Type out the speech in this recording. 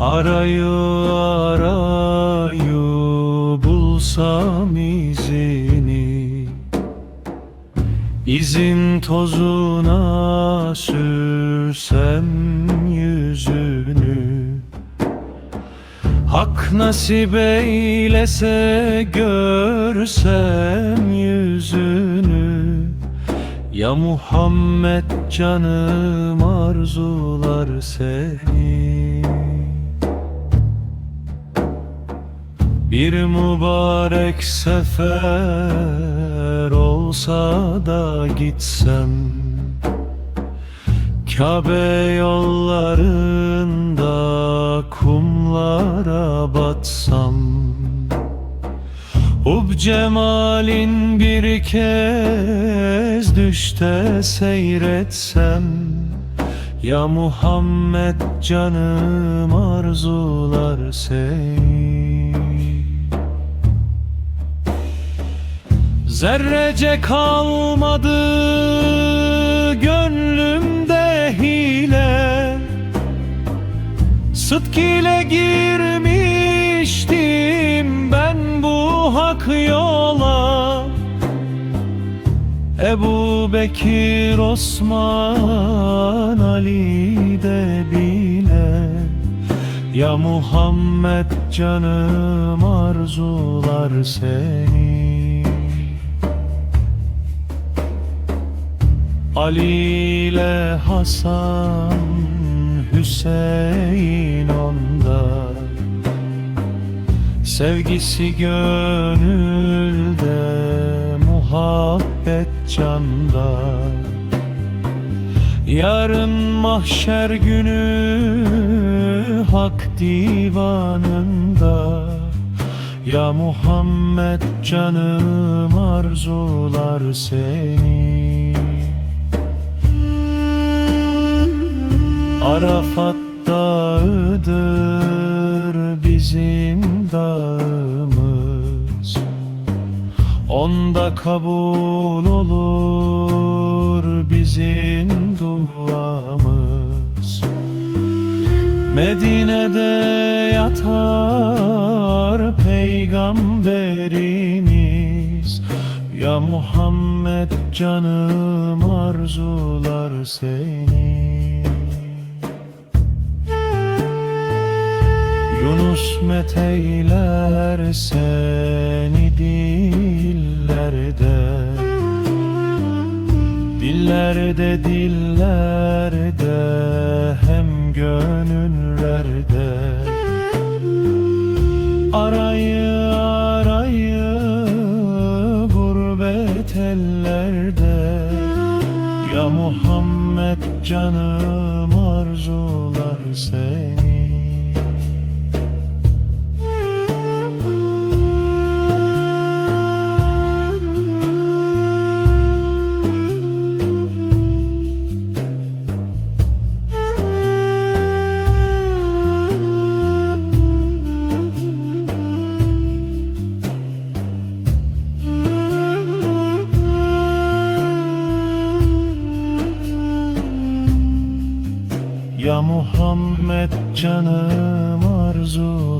Arayı arayı bulsam izini. İzin tozuna sürsem yüzünü. Hak nasip eylese görsem yüzünü. Ya Muhammed canım arzular seni Bir mübarek sefer olsa da gitsem Kabe yollarında kumlara batsam Hub cemalin bir kez düşte seyretsem Ya Muhammed canım arzular seni Zerrece kalmadı gönlümde hile. Sıdk ile girmiştim ben bu hak yola. Ebu Bekir, Osman, Ali de bile. Ya Muhammed canım arzular seni Ali ile Hasan Hüseyin onda Sevgisi gönülde Muhabbet canda. Yarın mahşer günü Hak divanında. Ya Muhammed canım arzular seni Arafat dağıdır bizim dağımız. Onda kabul olur bizim duamız. Medine'de yatar peygamberimiz. Ya Muhammed canım arzular seni Yunus meteyler seni dillerde. Dillerde dillerde hem gönüllerde. Arayı arayı gurbet ellerde. Ya Muhammed canım arzular seni Muhammed canım seni